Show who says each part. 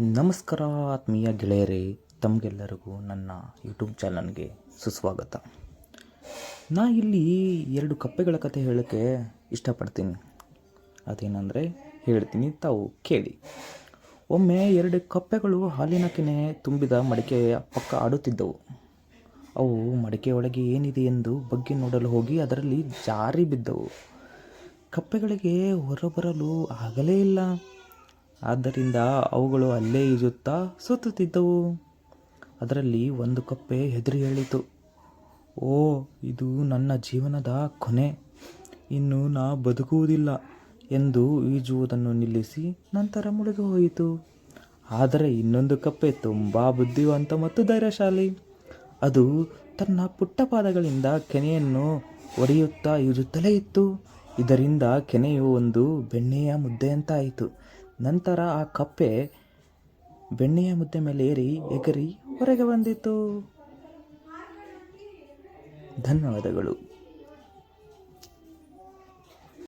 Speaker 1: ನಮಸ್ಕಾರ ಆತ್ಮೀಯ ಗೆಳೆಯರೇ, ತಮಗೆಲ್ಲರಿಗೂ ನನ್ನ ಯೂಟ್ಯೂಬ್ ಚಾನಲ್ಗೆ ಸುಸ್ವಾಗತ. ನಾ ಇಲ್ಲಿ ಎರಡು ಕಪ್ಪೆಗಳ ಕಥೆ ಹೇಳೋಕ್ಕೆ ಇಷ್ಟಪಡ್ತೀನಿ. ಅದೇನೆಂದರೆ ಹೇಳ್ತೀನಿ ತಾವು ಕೇಳಿ. ಒಮ್ಮೆ ಎರಡು ಕಪ್ಪೆಗಳು ಹಾಲಿನ ಕೆನೆ ತುಂಬಿದ ಮಡಿಕೆಯ ಪಕ್ಕ ಆಡುತ್ತಿದ್ದವು. ಅವು ಮಡಿಕೆಯೊಳಗೆ ಏನಿದೆ ಎಂದು ಬಗ್ಗೆ ನೋಡಲು ಹೋಗಿ ಅದರಲ್ಲಿ ಜಾರಿ ಬಿದ್ದವು. ಕಪ್ಪೆಗಳಿಗೆ ಹೊರಬರಲು ಆಗಲೇ ಇಲ್ಲ. ಆದ್ದರಿಂದ ಅವುಗಳು ಅಲ್ಲೇ ಈಜುತ್ತಾ ಸುತ್ತುತ್ತಿದ್ದವು ಅದರಲ್ಲಿ ಒಂದು ಕಪ್ಪೆ ಹೆದರಿ ಹೇಳಿತು, ಓ, ಇದು ನನ್ನ ಜೀವನದ ಕೊನೆ. ಇನ್ನು ನಾ ಬದುಕುವುದಿಲ್ಲ ಎಂದು ಈಜುವುದನ್ನು ನಿಲ್ಲಿಸಿ ನಂತರ ಮುಳುಗಿ ಹೋಯಿತು. ಆದರೆ ಇನ್ನೊಂದು ಕಪ್ಪೆ ತುಂಬ ಬುದ್ಧಿವಂತ ಮತ್ತು ಧೈರ್ಯಶಾಲಿ. ಅದು ತನ್ನ ಪುಟ್ಟ ಪಾದಗಳಿಂದ ಕೆನೆಯನ್ನು ಒಡೆಯುತ್ತಾ ಈಜುತ್ತಲೇ ಇತ್ತು. ಇದರಿಂದ ಕೆನೆಯು ಒಂದು ಬೆಣ್ಣೆಯ ಮುದ್ದೆಯಂತಾಯಿತು. ನಂತರ ಆ ಕಪ್ಪೆ ಬೆಣ್ಣೆಯ ಮುದ್ದೆ ಮೇಲೆ ಏರಿ ಎಗರಿ ಹೊರಗೆ ಬಂದಿತು. ಧನ್ಯವಾದಗಳು.